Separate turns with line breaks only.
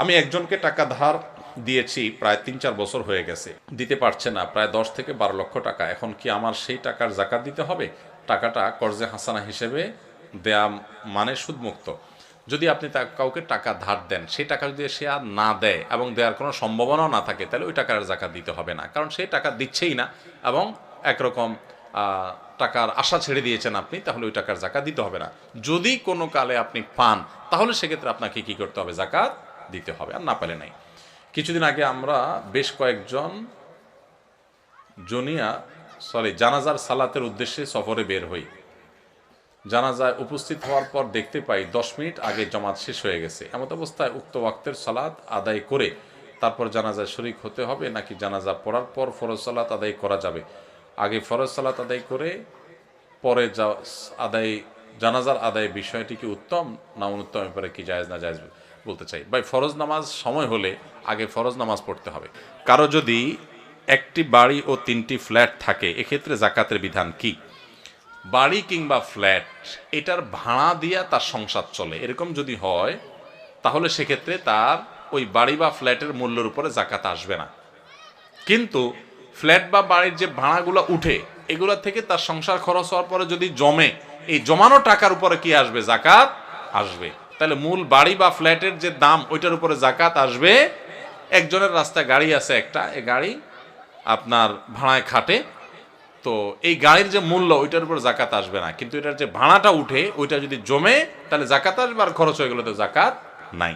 আমি একজনকে টাকা ধার দিয়েছি, প্রায় তিন চার বছর হয়ে গেছে। দিতে পারছে না, প্রায় দশ থেকে বারো লক্ষ টাকা। এখন কি আমার সেই টাকার জাকাত দিতে হবে? টাকাটা কর্জে হাসানা হিসেবে দেয়া মানে সুদমুক্ত। যদি আপনি তা কাউকে টাকা ধার দেন, সেই টাকা যদি সে আর না দেয় এবং দেওয়ার কোনো সম্ভাবনাও না থাকে, তাহলে ওই টাকার জাকাত দিতে হবে না। কারণ সেই টাকা দিচ্ছেই না এবং একরকম টাকার আশা ছেড়ে দিয়েছেন আপনি, তাহলে ওই টাকার জাকাত দিতে হবে না। যদি কোনো কালে আপনি পান, তাহলে সেক্ষেত্রে আপনাকে কি করতে হবে? জাকাত দিতে হবে আর না পেলে নাই। কিছুদিন আগে আমরা বেশ কয়েকজন জনিয়া সরি জানাজার সালাতের উদ্দেশ্যে সফরে বের হই। জানাজায় উপস্থিত হওয়ার পর দেখতে পাই দশ মিনিট আগে জমাত শেষ হয়ে গেছে। এমত অবস্থায় উক্ত ওয়াক্তের সালাত আদায় করে তারপর জানাজায় শরিক হতে হবে নাকি জানাজা পড়ার পর ফরজ সালাত আদায় করা যাবে? আগে ফরজ সালাত আদায় করে পরে যা আদায় জানাজার আদায় বিষয়টি কি উত্তম না অনুত্তম ব্যাপারে কি জায়েজ না জায়েজ? বলতে চাই। ভাই, ফরজ নামাজ সময় হলে আগে ফরজ নামাজ পড়তে হবে। কারও যদি একটি বাড়ি ও তিনটি ফ্ল্যাট থাকে, এক্ষেত্রে জাকাতের বিধান কি? বাড়ি কিংবা ফ্ল্যাট, এটার ভাড়া দিয়া তার সংসার চলে। এরকম যদি হয়, তাহলে সেক্ষেত্রে তার ওই বাড়ি বা ফ্ল্যাটের মূল্যের উপরে জাকাত আসবে না। কিন্তু ফ্ল্যাট বা বাড়ির যে ভাড়াগুলো উঠে, এগুলা থেকে তার সংসার খরচ হওয়ার পরে যদি জমে, এই জমানো টাকার উপরে কি আসবে? জাকাত আসবে। তাহলে মূল বাড়ি বা ফ্ল্যাটের যে দাম, ওইটার উপরে জাকাত আসবে। একজনের রাস্তায় গাড়ি আছে একটা এই গাড়ি আপনার ভাড়ায় খাটে। তো এই গাড়ির যে মূল্য, ওইটার উপর জাকাত আসবে না। কিন্তু এটার যে ভাড়াটা উঠে, ওইটা যদি জমে, তাহলে জাকাত আসবে আর খরচ হয়ে গেলে তো জাকাত নাই।